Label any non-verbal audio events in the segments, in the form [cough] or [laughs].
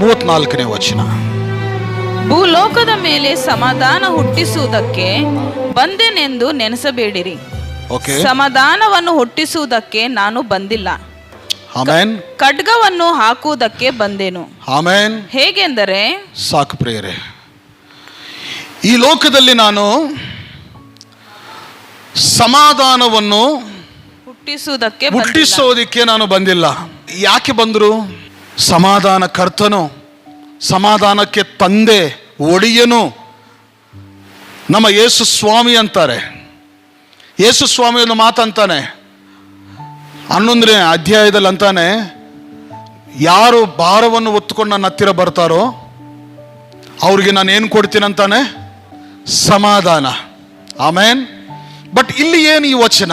ಮೂವತ್ನಾಲ್ಕನೇ ವಚನ. ಭೂಲೋಕದ ಮೇಲೆ ಸಮಾಧಾನ ಹುಟ್ಟಿಸುವುದಕ್ಕೆ ಬಂದೆನೆಂದು ನೆನೆಸಬೇಡಿರಿ. ಓಕೆ ಸಮಾಧಾನವನ್ನು ಹುಟ್ಟಿಸುವುದಕ್ಕೆ ನಾನು ಬಂದಿಲ್ಲ. ಆಮೇನ್ ಖಡ್ಗವನ್ನು ಹಾಕುವುದಕ್ಕೆ ಬಂದೆನು. ಆಮೇನ್ ಹೇಗೆಂದರೆ? ಸಾಕು ಪ್ರಿಯರೇ. ಈ ಲೋಕದಲ್ಲಿ ನಾನು ಸಮಾಧಾನವನ್ನು ಹುಟ್ಟಿಸುವುದಕ್ಕೆ ಬಂದಿಲ್ಲ. ಹುಟ್ಟಿಸೋದಿಕ್ಕೆ ನಾನು ಬಂದಿಲ್ಲ. ಯಾಕೆ ಬಂದರು? ಸಮಾಧಾನ ಕರ್ತನು ಸಮಾಧಾನಕ್ಕೆ ತಂದೆ, ಒಡೆಯನು ನಮ್ಮ ಯೇಸು ಸ್ವಾಮಿ ಅಂತಾರೆ. ಯೇಸು ಸ್ವಾಮಿ ಒಂದು ಮಾತಂತಾನೆ ಹನ್ನೊಂದನೇ ಅಧ್ಯಾಯದಲ್ಲಿ ಅಂತಾನೆ, ಯಾರು ಭಾರವನ್ನು ಹೊತ್ತುಕೊಂಡು ನನ್ನ ಹತ್ತಿರ ಬರ್ತಾರೋ, ಅವ್ರಿಗೆ ನಾನು ಏನು ಕೊಡ್ತೀನಿ ಅಂತಾನೆ? ಸಮಾಧಾನ. ಆಮೇನ್. ಬಟ್ ಇಲ್ಲಿ ಏನು ಈ ವಚನ?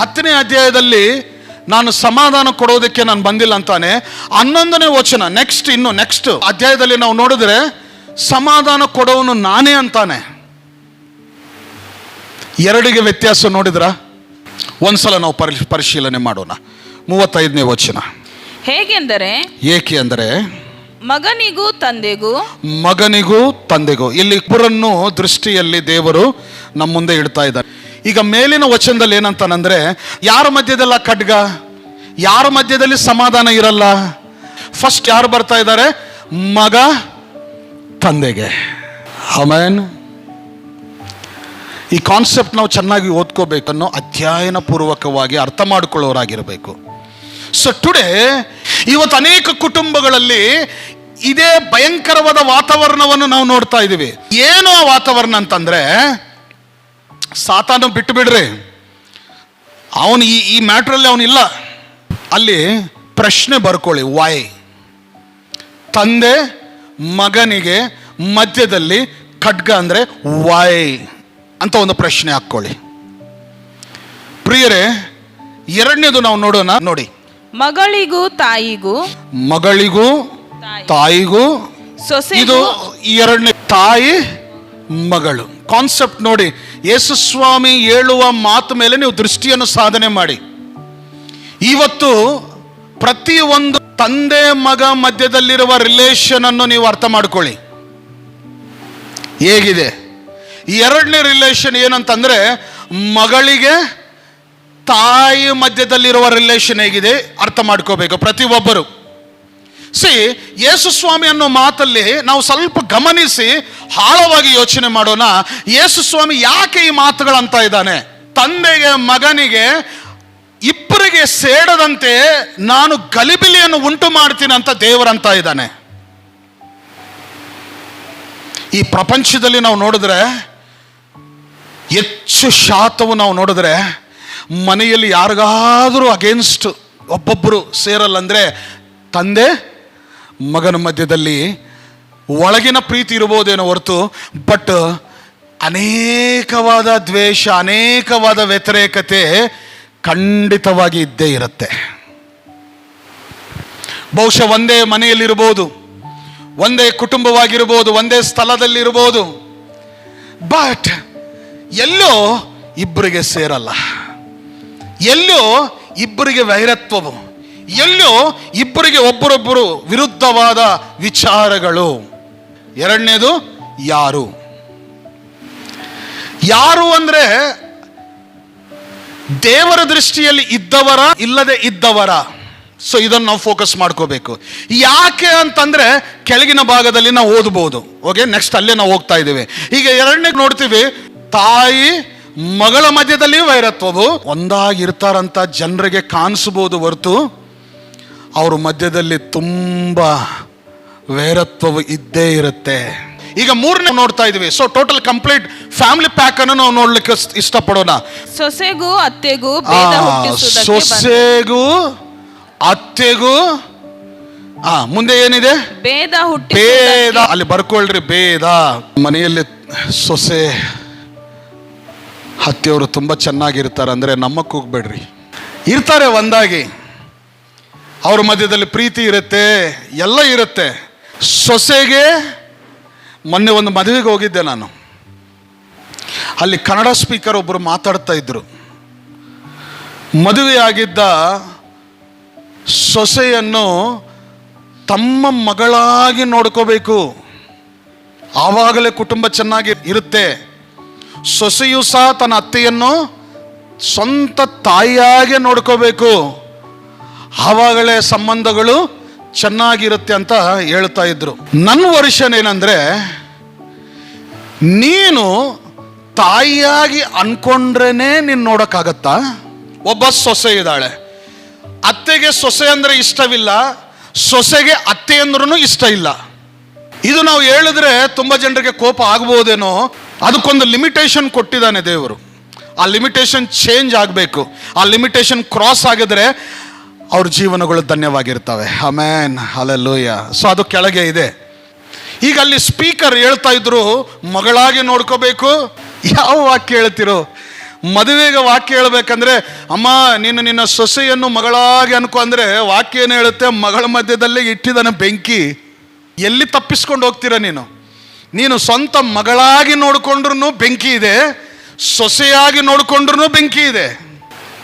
ಹತ್ತನೇ ಅಧ್ಯಾಯದಲ್ಲಿ ನಾನು ಸಮಾಧಾನ ಕೊಡೋದಕ್ಕೆ ನಾನು ಬಂದಿಲ್ಲ ಅಂತಾನೆ ಹನ್ನೊಂದನೇ ವಚನ ನೆಕ್ಸ್ಟ್ ಇನ್ನು ನೆಕ್ಸ್ಟ್ ಅಧ್ಯಾಯದಲ್ಲಿ ನಾವು ನೋಡಿದ್ರೆ ಸಮಾಧಾನ ಕೊಡೋನು ನಾನೇ ಅಂತಾನೆ. ಎರಡಿಗೆ ವ್ಯತ್ಯಾಸ ನೋಡಿದ್ರ? ಒಂದ್ಸಲ ನಾವು ಪರಿ ಪರಿಶೀಲನೆ ಮಾಡೋಣ. ಮೂವತ್ತೈದನೇ ವಚನ. ಹೇಗೆಂದರೆ ಏಕೆ ಅಂದರೆ ಮಗನಿಗೂ ತಂದೆಗೂ ಮಗನಿಗೂ ತಂದೆಗೂ. ಇಲ್ಲಿ ಇಬ್ಬರನ್ನು ದೃಷ್ಟಿಯಲ್ಲಿ ದೇವರು ನಮ್ಮ ಮುಂದೆ ಇಡ್ತಾ ಇದ್ದಾರೆ. ಈಗ ಮೇಲಿನ ವಚನದಲ್ಲಿ ಏನಂತಾನಂದ್ರೆ, ಯಾರ ಮಧ್ಯದಲ್ಲ ಖಡ್ಗ? ಯಾರ ಮಧ್ಯದಲ್ಲಿ ಸಮಾಧಾನ ಇರಲ್ಲ? ಫಸ್ಟ್ ಯಾರು ಬರ್ತಾ ಇದ್ದಾರೆ? ಮಗ ತಂದೆಗೆ. ಹಮನ್ ಈ ಕಾನ್ಸೆಪ್ಟ್ ನಾವು ಚೆನ್ನಾಗಿ ಓದ್ಕೋಬೇಕನ್ನೋ ಅಧ್ಯಯನ ಪೂರ್ವಕವಾಗಿ ಅರ್ಥ ಮಾಡಿಕೊಳ್ಳೋರಾಗಿರಬೇಕು. ಸೊ ಟುಡೇ ಇವತ್ತು ಅನೇಕ ಕುಟುಂಬಗಳಲ್ಲಿ ಇದೇ ಭಯಂಕರವಾದ ವಾತಾವರಣವನ್ನು ನಾವು ನೋಡ್ತಾ ಇದ್ದೀವಿ. ಏನು ಆ ವಾತಾವರಣ ಅಂತಂದ್ರೆ, ಸಾತಾನು ಬಿಟ್ಟು ಬಿಡ್ರಿ. ಅವನು ಈ ಈ ಮ್ಯಾಟ್ರಲ್ಲಿ ಅವನಿಲ್ಲ ಅಲ್ಲಿ ಪ್ರಶ್ನೆ ಬರ್ಕೊಳ್ಳಿ ವಾಯ್ ತಂದೆ ಮಗನಿಗೆ ಮಧ್ಯದಲ್ಲಿ ಖಡ್ಗ ಅಂದರೆ ವಾಯ್ ಅಂತ ಒಂದು ಪ್ರಶ್ನೆ ಹಾಕ್ಕೊಳ್ಳಿ. ಪ್ರಿಯರೇ, ಎರಡನೇದು ನಾವು ನೋಡೋಣ, ನೋಡಿ. ಮಗಳಿಗೂ ತಾಯಿಗೂ ಮಗಳಿಗೂ ತಾಯಿಗೂ ಇದು ಸೊಸೆಗೂ ಎರಡನೇ ತಾಯಿ ಮಗಳು. ಕಾನ್ಸೆಪ್ಟ್ ನೋಡಿ ಯೇಸು ಸ್ವಾಮಿ ಹೇಳುವ ಮಾತು ಮೇಲೆ ನೀವು ದೃಷ್ಟಿಯನ್ನು ಸಾಧನೆ ಮಾಡಿ. ಇವತ್ತು ಪ್ರತಿ ಒಂದು ತಂದೆ ಮಗ ಮಧ್ಯದಲ್ಲಿರುವ ರಿಲೇಷನ್ ಅನ್ನು ನೀವು ಅರ್ಥ ಮಾಡ್ಕೊಳ್ಳಿ. ಹೇಗಿದೆ? ಈ ಎರಡನೇ ರಿಲೇಷನ್ ಏನಂತಂದ್ರೆ ಮಗಳಿಗೆ ತಾಯಿ ಮಧ್ಯದಲ್ಲಿರುವ ರಿಲೇಷನ್ ಹೇಗಿದೆ ಅರ್ಥ ಮಾಡ್ಕೋಬೇಕು ಪ್ರತಿಯೊಬ್ಬರು. ಸಿ ಯೇಸು ಸ್ವಾಮಿ ಅನ್ನೋ ಮಾತಲ್ಲಿ ನಾವು ಸ್ವಲ್ಪ ಗಮನಿಸಿ, ಆಳವಾಗಿ ಯೋಚನೆ ಮಾಡೋಣ. ಯೇಸುಸ್ವಾಮಿ ಯಾಕೆ ಈ ಮಾತುಗಳಂತ ಇದ್ದಾನೆ? ತಂದೆಗೆ, ಮಗನಿಗೆ, ಇಬ್ಬರಿಗೆ ಸೇಡದಂತೆ ನಾನು ಗಲಿಬಿಲಿಯನ್ನು ಉಂಟು ಮಾಡ್ತೀನಿ ಅಂತ ದೇವರಂತ ಇದ್ದಾನೆ. ಈ ಪ್ರಪಂಚದಲ್ಲಿ ನಾವು ನೋಡಿದ್ರೆ, ಹೆಚ್ಚು ಶಾತವು ನಾವು ನೋಡಿದ್ರೆ ಮನೆಯಲ್ಲಿ ಯಾರಿಗಾದರೂ ಅಗೇನ್ಸ್ಟ್ ಒಬ್ಬೊಬ್ಬರು ಸೇರಲ್ಲ ಅಂದರೆ ತಂದೆ ಮಗನ ಮಧ್ಯದಲ್ಲಿ ಒಳಗಿನ ಪ್ರೀತಿ ಇರ್ಬೋದೇನೋ ಹೊರತು ಬಟ್ ಅನೇಕವಾದ ದ್ವೇಷ, ಅನೇಕವಾದ ವ್ಯತಿರೇಕತೆ ಖಂಡಿತವಾಗಿ ಇದ್ದೇ ಇರುತ್ತೆ. ಬಹುಶಃ ಒಂದೇ ಮನೆಯಲ್ಲಿರ್ಬೋದು ಒಂದೇ ಕುಟುಂಬವಾಗಿರ್ಬೋದು ಒಂದೇ ಸ್ಥಳದಲ್ಲಿರ್ಬೋದು ಬಟ್ ಎಲ್ಲೋ ಇಬ್ಬರಿಗೆ ಸೇರಲ್ಲ. ಎಲ್ಲೋ ಇಬ್ಬರಿಗೆ ವೈರತ್ವವು, ಎಲ್ಲೋ ಇಬ್ಬರಿಗೆ ಒಬ್ಬರೊಬ್ಬರು ವಿರುದ್ಧವಾದ ವಿಚಾರಗಳು. ಎರಡನೇದು ಯಾರು? ಯಾರು ಅಂದ್ರೆ ದೇವರ ದೃಷ್ಟಿಯಲ್ಲಿ ಇದ್ದವರ, ಇಲ್ಲದೆ ಇದ್ದವರ. ಸೊ ಇದನ್ನು ನಾವು ಫೋಕಸ್ ಮಾಡ್ಕೋಬೇಕು. ಯಾಕೆ ಅಂತಂದ್ರೆ ಕೆಳಗಿನ ಭಾಗದಲ್ಲಿ ನಾವು ಓದ್ಬೋದು. ಓಕೆ ನೆಕ್ಸ್ಟ್ ಅಲ್ಲೇ ನಾವು ಹೋಗ್ತಾ ಇದ್ದೀವಿ. ಈಗ ಎರಡನೇ ನೋಡ್ತೀವಿ, ತಾಯಿ ಮಗಳ ಮಧ್ಯದಲ್ಲಿ ವೈರತ್ವವು. ಒಂದಾಗಿರ್ತಾರಂತ ಜನರಿಗೆ ಕಾಣಿಸ್ಬೋದು ಹೊರತು ಅವ್ರ ಮಧ್ಯದಲ್ಲಿ ತುಂಬ ವೈರತ್ವವು ಇದ್ದೇ ಇರುತ್ತೆ. ಈಗ ಮೂರನೇ ನೋಡ್ತಾ ಇದೀವಿ so total complete family pack ಅನ್ನು ನಾವು ನೋಡ್ಲಿಕ್ಕೆ ಇಷ್ಟಪಡೋಣ. ಸೊಸೆಗೂ ಅತ್ತೆಗೂ ಸೊಸೆಗೂ ಅತ್ತೆಗೂ ಆ ಮುಂದೆ ಏನಿದೆ? ಭೇದ ಭೇದ. ಅಲ್ಲಿ ಬರ್ಕೊಳ್ರಿ ಭೇದ. ಮನೆಯಲ್ಲಿ ಸೊಸೆ ಹತ್ತೆಯವರು ತುಂಬ ಚೆನ್ನಾಗಿರ್ತಾರೆ ಅಂದರೆ ನಮ್ಮಕ್ಕೆ ಹೋಗ್ಬೇಡ್ರಿ. ಇರ್ತಾರೆ ಒಂದಾಗಿ. ಅವ್ರ ಮಧ್ಯದಲ್ಲಿ ಪ್ರೀತಿ ಇರುತ್ತೆ, ಎಲ್ಲ ಇರುತ್ತೆ. ಸೊಸೆಗೆ ಮೊನ್ನೆ ಒಂದು ಮದುವೆಗೆ ಹೋಗಿದ್ದೆ ನಾನು. ಅಲ್ಲಿ ಕನ್ನಡ ಸ್ಪೀಕರ್ ಒಬ್ಬರು ಮಾತಾಡ್ತಾ ಇದ್ರು. ಮದುವೆಯಾಗಿದ್ದ ಸೊಸೆಯನ್ನು ತಮ್ಮ ಮಗಳಾಗಿ ನೋಡ್ಕೋಬೇಕು. ಆವಾಗಲೇ ಕುಟುಂಬ ಚೆನ್ನಾಗಿ ಇರುತ್ತೆ. ಸೊಸೆಯು ಸಹ ತನ್ನ ಅತ್ತೆಯನ್ನು ಸ್ವಂತ ತಾಯಿಯಾಗೆ ನೋಡ್ಕೋಬೇಕು. ಆವಾಗಲೇ ಸಂಬಂಧಗಳು ಚೆನ್ನಾಗಿರುತ್ತೆ ಅಂತ ಹೇಳ್ತಾ ಇದ್ರು. ನನ್ನ ವರ್ಷನ್ ಏನಂದ್ರೆ ನೀನು ತಾಯಿಯಾಗಿ ಅನ್ಕೊಂಡ್ರೇನೆ ನೀನು ನೋಡೋಕ್ಕಾಗತ್ತಾ? ಒಬ್ಬ ಸೊಸೆ ಇದ್ದಾಳೆ. ಅತ್ತೆಗೆ ಸೊಸೆ ಅಂದ್ರೆ ಇಷ್ಟವಿಲ್ಲ, ಸೊಸೆಗೆ ಅತ್ತೆ ಅಂದ್ರೂ ಇಷ್ಟ ಇಲ್ಲ. ಇದು ನಾವು ಹೇಳಿದ್ರೆ ತುಂಬ ಜನರಿಗೆ ಕೋಪ ಆಗ್ಬೋದೇನೋ? ಅದಕ್ಕೊಂದು ಲಿಮಿಟೇಷನ್ ಕೊಟ್ಟಿದ್ದಾನೆ ದೇವರು. ಆ ಲಿಮಿಟೇಷನ್ ಚೇಂಜ್ ಆಗಬೇಕು. ಆ ಲಿಮಿಟೇಷನ್ ಕ್ರಾಸ್ ಆಗಿದ್ರೆ ಅವ್ರ ಜೀವನಗಳು ಧನ್ಯವಾಗಿರ್ತವೆ. ಅಮೇನ್ ಅಲ್ಲೂಯ್ಯ ಸೊ ಅದು ಕೆಳಗೆ ಇದೆ. ಈಗ ಅಲ್ಲಿ ಸ್ಪೀಕರ್ ಹೇಳ್ತಾ ಇದ್ರು, ಮಗಳಾಗಿ ನೋಡ್ಕೋಬೇಕು. ಯಾವ ವಾಕ್ಯ ಹೇಳ್ತಿರೋ? ಮದುವೆಗೆ ವಾಕ್ಯ ಹೇಳ್ಬೇಕಂದ್ರೆ, ಅಮ್ಮ, ನೀನು ನಿನ್ನ ಸೊಸೆಯನ್ನು ಮಗಳಾಗಿ ಅನ್ಕೋ. ಅಂದರೆ ವಾಕ್ಯ ಏನು ಹೇಳುತ್ತೆ? ಮಗಳ ಮಧ್ಯದಲ್ಲಿ ಇಟ್ಟಿದ್ದಾನೆ ಬೆಂಕಿ. ಎಲ್ಲಿ ತಪ್ಪಿಸ್ಕೊಂಡು ಹೋಗ್ತೀರ ನೀನು? ನೀನು ಸ್ವಂತ ಮಗಳಾಗಿ ನೋಡಿಕೊಂಡ್ರೂ ಬೆಂಕಿ ಇದೆ, ಸೊಸೆಯಾಗಿ ನೋಡಿಕೊಂಡ್ರೂ ಬೆಂಕಿ ಇದೆ.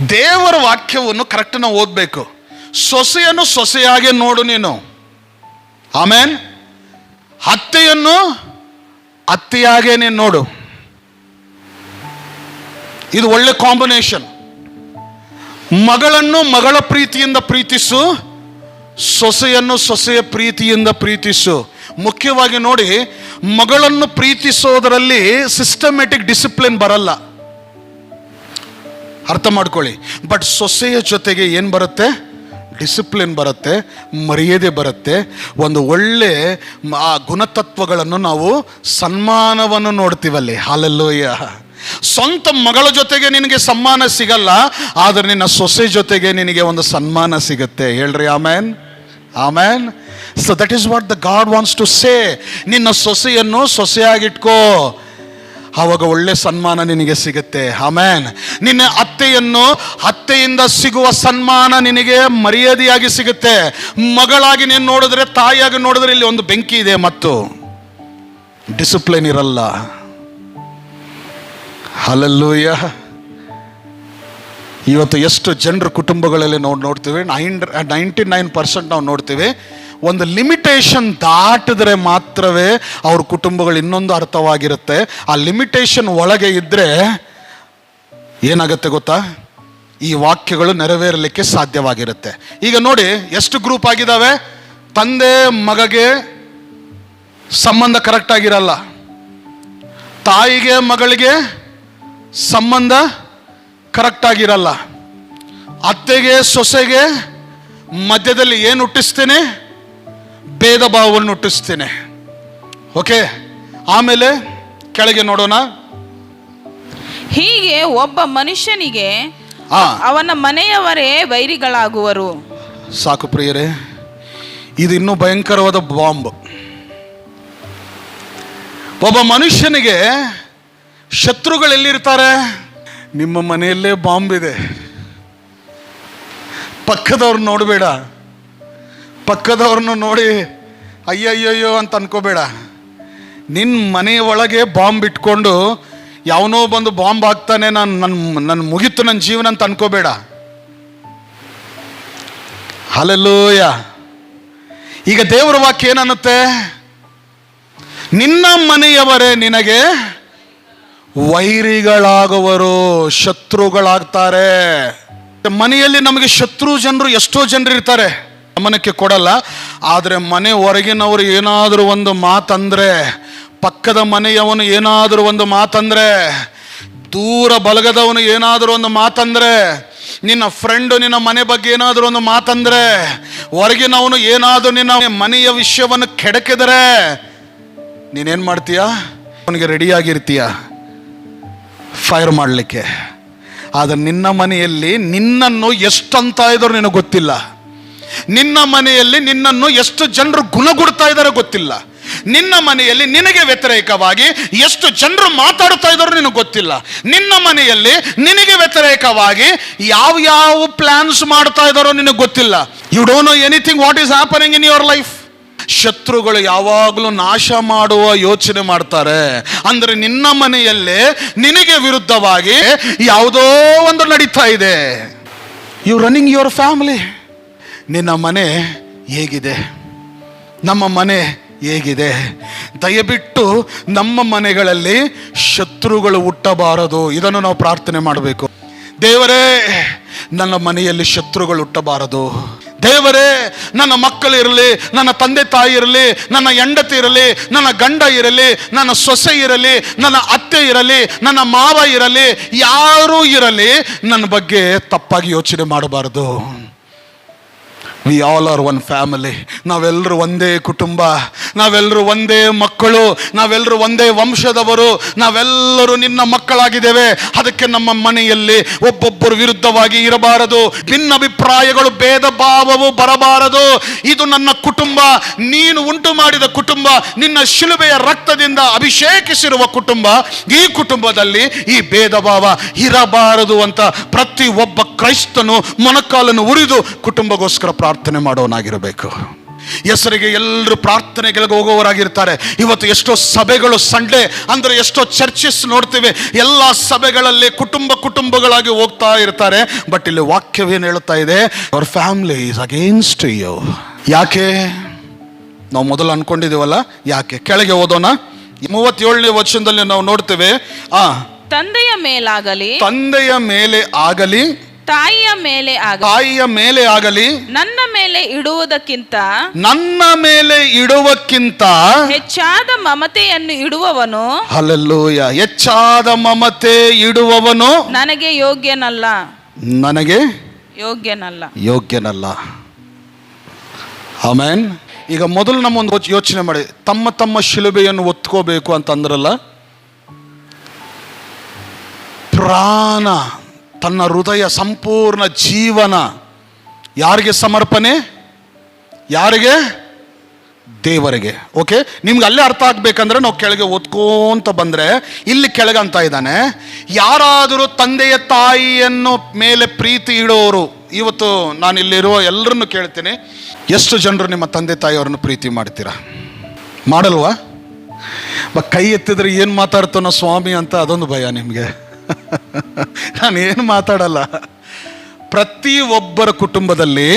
ದೇವರ ವಾಕ್ಯವನ್ನು ಕರೆಕ್ಟ್ ನಾವು ಓದಬೇಕು. ಸೊಸೆಯನ್ನು ಸೊಸೆಯಾಗಿ ನೋಡು ನೀನು. ಆಮೇನ್ ಅತ್ತೆಯನ್ನು ಅತ್ತೆಯಾಗೇ ನೀನು ನೋಡು. ಇದು ಒಳ್ಳೆ ಕಾಂಬಿನೇಷನ್ ಮಗಳನ್ನು ಮಗಳ ಪ್ರೀತಿಯಿಂದ ಪ್ರೀತಿಸು, ಸೊಸೆಯನ್ನು ಸೊಸೆಯ ಪ್ರೀತಿಯಿಂದ ಪ್ರೀತಿಸು. ಮುಖ್ಯವಾಗಿ ನೋಡಿ, ಮಗಳನ್ನು ಪ್ರೀತಿಸೋದರಲ್ಲಿ ಸಿಸ್ಟಮೆಟಿಕ್ ಡಿಸಿಪ್ಲಿನ್ ಬರಲ್ಲ. ಅರ್ಥ ಮಾಡ್ಕೊಳ್ಳಿ. ಬಟ್ ಸೊಸೆಯ ಜೊತೆಗೆ ಏನು ಬರುತ್ತೆ? ಡಿಸಿಪ್ಲಿನ್ ಬರುತ್ತೆ, ಮರ್ಯಾದೆ ಬರುತ್ತೆ. ಒಂದು ಒಳ್ಳೆ, ಆ ಗುಣತತ್ವಗಳನ್ನು ನಾವು ಸನ್ಮಾನವನ್ನು ನೋಡ್ತೀವಲ್ಲಿ. ಹಾಲೆಲ್ಲೋಯ್ಯ ಸ್ವಂತ ಮಗಳ ಜೊತೆಗೆ ನಿನಗೆ ಸನ್ಮಾನ ಸಿಗಲ್ಲ, ಆದರೆ ನಿನ್ನ ಸೊಸೆ ಜೊತೆಗೆ ನಿನಗೆ ಒಂದು ಸನ್ಮಾನ ಸಿಗುತ್ತೆ. ಹೇಳ್ರಿ, amen? Amen? So that is what the God wants to say ನಿನ್ನ ಸೊಸೆಯನ್ನು ಸೊಸೆಯಾಗಿಟ್ಕೋ. ಆವಾಗ ಒಳ್ಳೆ ಸನ್ಮಾನ ನಿನಗೆ ಸಿಗುತ್ತೆ. ಆಮೇನ್. ನಿನ್ನ ಅತ್ತೆಯನ್ನು ಅತ್ತೆಯಿಂದ ಸಿಗುವ ಸನ್ಮಾನ ನಿನಗೆ ಮರ್ಯಾದೆಯಾಗಿ ಸಿಗುತ್ತೆ. ಮಗಳಾಗಿ ನೀನು ನೋಡಿದ್ರೆ, ತಾಯಿಯಾಗಿ ನೋಡಿದ್ರೆ ಇಲ್ಲಿ ಒಂದು ಬೆಂಕಿ ಇದೆ ಮತ್ತು ಡಿಸಿಪ್ಲಿನ್ ಇರಲ್ಲ. ಹಲಲ್ಲೂಯ. ಇವತ್ತು ಎಷ್ಟು ಜನರ ಕುಟುಂಬಗಳಲ್ಲಿ ನೋಡಿ, ನೋಡ್ತೀವಿ? ನೈನ್, ನೈಂಟಿ ನೈನ್ ಪರ್ಸೆಂಟ್ ನಾವು ನೋಡ್ತೀವಿ. ಒಂದು ಲಿಮಿಟೇಷನ್ ದಾಟಿದ್ರೆ ಮಾತ್ರವೇ ಅವ್ರ ಕುಟುಂಬಗಳು ಇನ್ನೊಂದು ಅರ್ಥವಾಗಿರುತ್ತೆ. ಆ ಲಿಮಿಟೇಷನ್ ಒಳಗೆ ಇದ್ದರೆ ಏನಾಗುತ್ತೆ ಗೊತ್ತಾ? ಈ ವಾಕ್ಯಗಳು ನೆರವೇರಲಿಕ್ಕೆ ಸಾಧ್ಯವಾಗಿರುತ್ತೆ. ಈಗ ನೋಡಿ, ಎಷ್ಟು ಗ್ರೂಪ್ ಆಗಿದ್ದಾವೆ ತಂದೆ, ಮಗಗೆ ಸಂಬಂಧ ಕರೆಕ್ಟ್ ಆಗಿರಲ್ಲ. ತಾಯಿಗೆ, ಮಗಳಿಗೆ ಸಂಬಂಧ ಕರೆಕ್ಟ್ ಆಗಿರಲ್ಲ. ಅತ್ತೆಗೆ, ಸೊಸೆಗೆ ಮಧ್ಯದಲ್ಲಿ ಏನು ಹುಟ್ಟಿಸ್ತೇನೆ? ಭೇದ ಭಾವವನ್ನು ಹುಟ್ಟಿಸ್ತೇನೆ ಓಕೆ ಆಮೇಲೆ ಕೆಳಗೆ ನೋಡೋಣ. ಹೀಗೆ ಒಬ್ಬ ಮನುಷ್ಯನಿಗೆ ಅವನ ಮನೆಯವರೇ ವೈರಿಗಳಾಗುವರು. ಸಾಕು ಪ್ರಿಯರೇ ಇದು ಇನ್ನೂ ಭಯಂಕರವಾದ ಬಾಂಬ್. ಒಬ್ಬ ಮನುಷ್ಯನಿಗೆ ಶತ್ರುಗಳು ಎಲ್ಲಿರ್ತಾರೆ? ನಿಮ್ಮ ಮನೆಯಲ್ಲೇ ಬಾಂಬ್ ಇದೆ. ಪಕ್ಕದವ್ರು ನೋಡಬೇಡ. ಪಕ್ಕದವ್ರನ್ನ ನೋಡಿ, ಅಯ್ಯಯ್ಯಯ್ಯೋ ಅಂತ ಅನ್ಕೋಬೇಡ. ನಿನ್ನ ಮನೆ ಒಳಗೆ ಬಾಂಬ್ ಇಟ್ಕೊಂಡು ಯಾವನೋ ಬಂದು ಬಾಂಬ್ ಹಾಕ್ತಾನೆ ನಾನು ನನ್ನ ನನ್ನ ಮುಗೀತು ನನ್ನ ಜೀವನ ಅಂತ ಅನ್ಕೋಬೇಡ. ಅಲ್ಲೆಲ್ಲೋಯ ಈಗ ದೇವರ ವಾಕ್ಯ ಏನನ್ನುತ್ತೆ? ನಿನ್ನ ಮನೆಯವರೇ ನಿನಗೆ ವೈರಿಗಳಾಗುವರು, ಶತ್ರುಗಳಾಗ್ತಾರೆ. ಮನೆಯಲ್ಲಿ ನಮಗೆ ಶತ್ರು ಜನರು ಎಷ್ಟೋ ಜನರು ಇರ್ತಾರೆ ಗಮನಕ್ಕೆ ಕೊಡಲ್ಲ. ಆದರೆ ಮನೆ ಹೊರಗಿನವರು ಏನಾದರೂ ಒಂದು ಮಾತಂದರೆ, ಪಕ್ಕದ ಮನೆಯವನು ಏನಾದರೂ ಒಂದು ಮಾತಂದರೆ, ದೂರ ಬಲಗದವನು ಏನಾದರೂ ಒಂದು ಮಾತಂದರೆ, ನಿನ್ನ ಫ್ರೆಂಡು ನಿನ್ನ ಮನೆ ಬಗ್ಗೆ ಏನಾದರೂ ಒಂದು ಮಾತಂದರೆ, ಹೊರಗಿನವನು ಏನಾದರೂ ನಿನ್ನ ಮನೆಯ ವಿಷಯವನ್ನು ಕೆಡಕಿದರೆ, ನೀನೇನು ಮಾಡ್ತೀಯ? ಅವನಿಗೆ ರೆಡಿಯಾಗಿರ್ತೀಯ ಫೈರ್ ಮಾಡಲಿಕ್ಕೆ. ಆದರೆ ನಿನ್ನ ಮನೆಯಲ್ಲಿ ನಿನ್ನನ್ನು ಎಷ್ಟಂತ ಇದ್ರು ನಿನಗೆ ಗೊತ್ತಿಲ್ಲ. ನಿನ್ನ ಮನೆಯಲ್ಲಿ ನಿನ್ನನ್ನು ಎಷ್ಟು ಜನರು ಗುಣಗುಡ್ತಾ ಇದ್ದಾರೆ ಗೊತ್ತಿಲ್ಲ. ನಿನ್ನ ಮನೆಯಲ್ಲಿ ನಿನಗೆ ವ್ಯತಿರೇಕವಾಗಿ ಎಷ್ಟು ಜನರು ಮಾತಾಡ್ತಾ ಇದ್ದಾರೋ ನಿನಗೆ ಗೊತ್ತಿಲ್ಲ. ನಿನ್ನ ಮನೆಯಲ್ಲಿ ನಿನಗೆ ವ್ಯತಿರೇಕವಾಗಿ ಯಾವ ಯಾವ ಪ್ಲಾನ್ಸ್ ಮಾಡ್ತಾ ಇದ್ದಾರೋ ನಿನಗೆ ಗೊತ್ತಿಲ್ಲ. You don't know anything what is happening in your life ಶತ್ರುಗಳು ಯಾವಾಗಲೂ ನಾಶ ಮಾಡುವ ಯೋಚನೆ ಮಾಡ್ತಾರೆ. ಅಂದರೆ ನಿನ್ನ ಮನೆಯಲ್ಲೇ ನಿನಗೆ ವಿರುದ್ಧವಾಗಿ ಯಾವುದೋ ಒಂದು ನಡೀತಾ ಇದೆ. ಯು ರನ್ನಿಂಗ್ ಯುವರ್ ಫ್ಯಾಮಿಲಿ ನಿನ್ನ ಮನೆ ಹೇಗಿದೆ? ನಮ್ಮ ಮನೆ ಹೇಗಿದೆ? ದಯವಿಟ್ಟು ನಮ್ಮ ಮನೆಗಳಲ್ಲಿ ಶತ್ರುಗಳು ಹುಟ್ಟಬಾರದು. ಇದನ್ನು ನಾವು ಪ್ರಾರ್ಥನೆ ಮಾಡಬೇಕು. ದೇವರೇ, ನನ್ನ ಮನೆಯಲ್ಲಿ ಶತ್ರುಗಳು ಹುಟ್ಟಬಾರದು. ದೇವರೇ, ನನ್ನ ಮಕ್ಕಳು ಇರಲಿ, ನನ್ನ ತಂದೆ ತಾಯಿ ಇರಲಿ, ನನ್ನ ಹೆಂಡತಿ ಇರಲಿ, ನನ್ನ ಗಂಡ ಇರಲಿ, ನನ್ನ ಸೊಸೆ ಇರಲಿ, ನನ್ನ ಅತ್ತೆ ಇರಲಿ, ನನ್ನ ಮಾವ ಇರಲಿ, ಯಾರೂ ಇರಲಿ, ನನ್ನ ಬಗ್ಗೆ ತಪ್ಪಾಗಿ ಯೋಚನೆ ಮಾಡಬಾರದು. We all are one family ನಾವೆಲ್ಲರೂ ಒಂದೇ ಕುಟುಂಬ. ನಾವೆಲ್ಲರೂ ಒಂದೇ ಮಕ್ಕಳು. ನಾವೆಲ್ಲರೂ ಒಂದೇ ವಂಶದವರು. ನಾವೆಲ್ಲರೂ ನಿನ್ನ ಮಕ್ಕಳಾಗಿದ್ದೇವೆ. ಅದಕ್ಕೆ ನಮ್ಮ ಮನೆಯಲ್ಲಿ ಒಬ್ಬೊಬ್ಬರು ವಿರುದ್ಧವಾಗಿ ಇರಬಾರದು. ಭಿನ್ನಾಭಿಪ್ರಾಯಗಳು, ಭೇದ ಭಾವವು ಬರಬಾರದು. ಇದು ನನ್ನ ಕುಟುಂಬ. ನೀನು ಉಂಟು ಮಾಡಿದ ಕುಟುಂಬ. ನಿನ್ನ ಶಿಲುಬೆಯ ರಕ್ತದಿಂದ ಅಭಿಷೇಕಿಸಿರುವ ಕುಟುಂಬ. ಈ ಕುಟುಂಬದಲ್ಲಿ ಈ ಭೇದ ಭಾವ ಇರಬಾರದು ಅಂತ ಪ್ರತಿ ಒಬ್ಬ ಕ್ರೈಸ್ತನು ಮೊಣಕಾಲನ್ನು ಉರಿದು ಕುಟುಂಬಗೋಸ್ಕರ ಪ್ರಾರ್ಥನೆ ಮಾಡೋನಾಗಿರಬೇಕು. ಹೆಸರಿಗೆ ಎಲ್ಲರೂ ಪ್ರಾರ್ಥನೆಗಳಿಗೆ ಹೋಗುವವರಾಗಿರ್ತಾರೆ. ಇವತ್ತು ಎಷ್ಟೋ ಸಭೆಗಳು ಸಂಡೆ ಅಂದರೆ ಎಷ್ಟೋ ಚರ್ಚಸ್ ನೋಡ್ತೀವಿ. ಎಲ್ಲ ಸಭೆಗಳಲ್ಲಿ ಕುಟುಂಬ ಕುಟುಂಬಗಳಾಗಿ ಹೋಗ್ತಾ ಇರ್ತಾರೆ. ಬಟ್ ಇಲ್ಲಿ ವಾಕ್ಯವೇನು ಹೇಳ್ತಾ ಇದೆ? Our family is against you ಯಾಕೆ? ನಾವು ಮೊದಲು ಅನ್ಕೊಂಡಿದ್ದೀವಲ್ಲ? ಯಾಕೆ? ಕೆಳಗೆ ಓದೋಣ. ಮೂವತ್ತೇಳನೇ ವರ್ಷದಲ್ಲಿ ನಾವು ನೋಡ್ತೇವೆ. ಆ ತಂದೆಯ ಮೇಲಾಗಲಿ. ತಂದೆಯ ಮೇಲೆ ಆಗಲಿ. ತಾಯಿಯ ಮೇಲೆ ಆಗಲಿ. ತಾಯಿಯ ಮೇಲೆ ಆಗಲಿ. ನನ್ನ ಮೇಲೆ ಇಡುವುದಕ್ಕಿಂತ ನನ್ನ ಮೇಲೆ ಇಡುವಕ್ಕಿಂತ ಹೆಚ್ಚಾದ ಮಮತೆಯನ್ನು ಇಡುವವನು ಅಲ್ಲೆಲ್ಲೂಯ ಹೆಚ್ಚಾದ ಮಮತೆ ಇಡುವವನು ನನಗೆ ಯೋಗ್ಯನಲ್ಲ. ನನಗೆ ಯೋಗ್ಯನಲ್ಲ. ಯೋಗ್ಯನಲ್ಲ. ಆಮೇನ್. ಈಗ ಮೊದಲು ನಮ್ಮೊಂದು ಯೋಚನೆ ಮಾಡಿ. ತಮ್ಮ ತಮ್ಮ ಶಿಲುಬೆಯನ್ನು ಒತ್ಕೋಬೇಕು ಅಂತಂದ್ರಲ್ಲ ಪ್ರಾಣ ತನ್ನ ಹೃದಯ ಸಂಪೂರ್ಣ ಜೀವನ ಯಾರಿಗೆ ಸಮರ್ಪಣೆ? ಯಾರಿಗೆ? ದೇವರಿಗೆ. ಓಕೆ ನಿಮ್ಗೆ ಅಲ್ಲೇ ಅರ್ಥ ಆಗ್ಬೇಕಂದ್ರೆ ನಾವು ಕೆಳಗೆ ಓದ್ಕೋಂತ ಬಂದ್ರೆ, ಇಲ್ಲಿ ಕೆಳಗೆ ಅಂತ ಇದ್ದಾನೆ, ಯಾರಾದರೂ ತಂದೆಯ ತಾಯಿಯನ್ನು ಮೇಲೆ ಪ್ರೀತಿ ಇಡೋರು, ಇವತ್ತು ನಾನು ಇಲ್ಲಿರುವ ಎಲ್ಲರನ್ನು ಕೇಳ್ತೀನಿ, ಎಷ್ಟು ಜನರು ನಿಮ್ಮ ತಂದೆ ತಾಯಿಯವರನ್ನು ಪ್ರೀತಿ ಮಾಡ್ತೀರಾ? ಮಾಡಲ್ವಾ? ಕೈ ಎತ್ತಿದ್ರೆ ಏನು ಮಾತಾಡ್ತಾನೋ ಸ್ವಾಮಿ ಅಂತ ಅದೊಂದು ಭಯ ನಿಮಗೆ. [laughs] ನಾನು ಏನು ಮಾತಾಡಲ್ಲ. ಪ್ರತಿ ಒಬ್ಬರ ಕುಟುಂಬದಲ್ಲಿ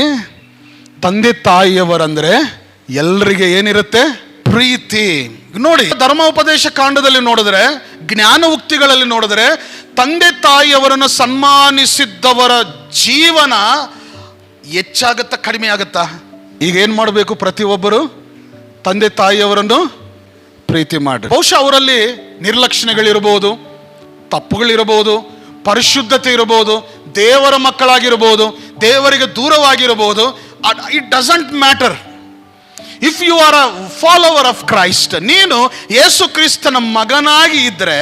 ತಂದೆ ತಾಯಿಯವರಂದ್ರೆ ಎಲ್ರಿಗೆ ಏನಿರುತ್ತೆ? ಪ್ರೀತಿ. ನೋಡಿ, ಧರ್ಮೋಪದೇಶ ಕಾಂಡದಲ್ಲಿ ನೋಡಿದ್ರೆ, ಜ್ಞಾನ ಉಕ್ತಿಗಳಲ್ಲಿ ನೋಡಿದ್ರೆ, ತಂದೆ ತಾಯಿಯವರನ್ನು ಸನ್ಮಾನಿಸಿದ್ದವರ ಜೀವನ ಹೆಚ್ಚಾಗತ್ತಾ ಕಡಿಮೆ ಆಗುತ್ತಾ? ಈಗ ಏನು ಮಾಡಬೇಕು ಪ್ರತಿಯೊಬ್ಬರು? ತಂದೆ ತಾಯಿಯವರನ್ನು ಪ್ರೀತಿ ಮಾಡಿ ಬಹುಶಃ ಅವರಲ್ಲಿ ನಿರ್ಲಕ್ಷಣೆಗಳಿರಬಹುದು ತಪ್ಪುಗಳಿರಬಹುದು, ಪರಿಶುದ್ಧತೆ ಇರಬಹುದು, ದೇವರ ಮಕ್ಕಳಾಗಿರಬಹುದು, ದೇವರಿಗೆ ದೂರವಾಗಿರಬಹುದು it doesn't matter if you are a follower of Christ ನೀನು ಯೇಸು ಕ್ರಿಸ್ತನ ಮಗನಾಗಿ ಇದ್ದರೆ